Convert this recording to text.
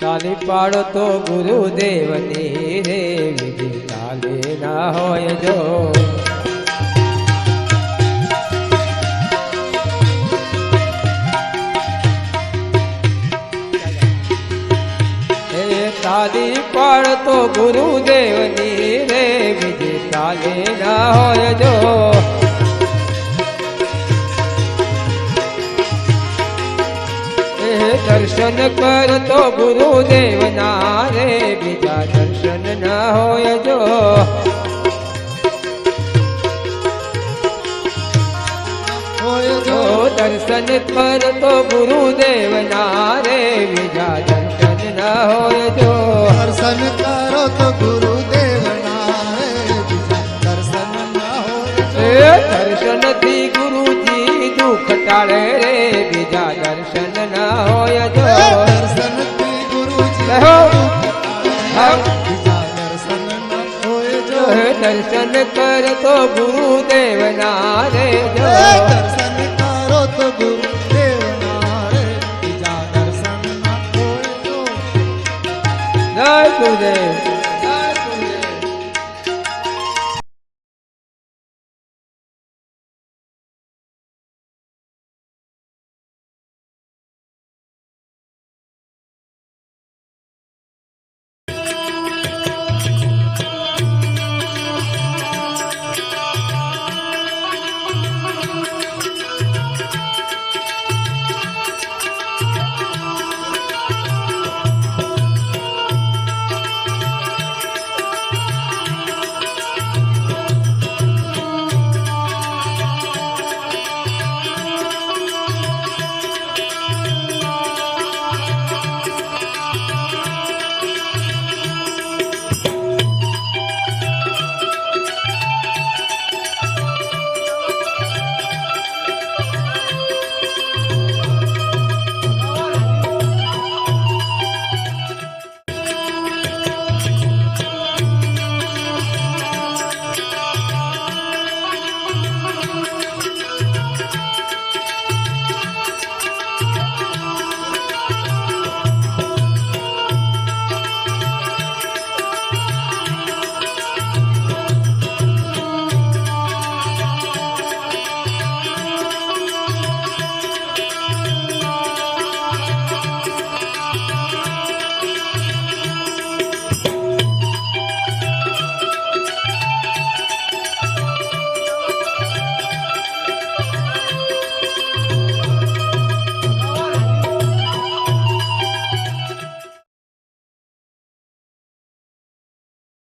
તાલી પાડો તો ગુરુદેવની રે, વિધિ તાલે ના હોય જો. તાલી પાડતો ગુરુદેવની રે, વિધિ તાલે ના હોય જો. દર્શન કરતો ગુરુદેવ ના રે બીજા દર્શન ના હોય જો હોય જો જો દર્શન કરતો ગુરુદેવ ના રે બીજા દર્શન ના હોય જો દર્શન કરો તો ગુરુદેવ ના રે બીજા દર્શન ના એ હોય દર્શન થી ગુરુજી દુઃખ ટાળે રે બીજા દર્શન ના હોય दर्शन गुरु दर्शन कर तो गुरु देव नारे जो दर्शन करो। तो गुरु देव जा दर्शन जय गुरुदेव।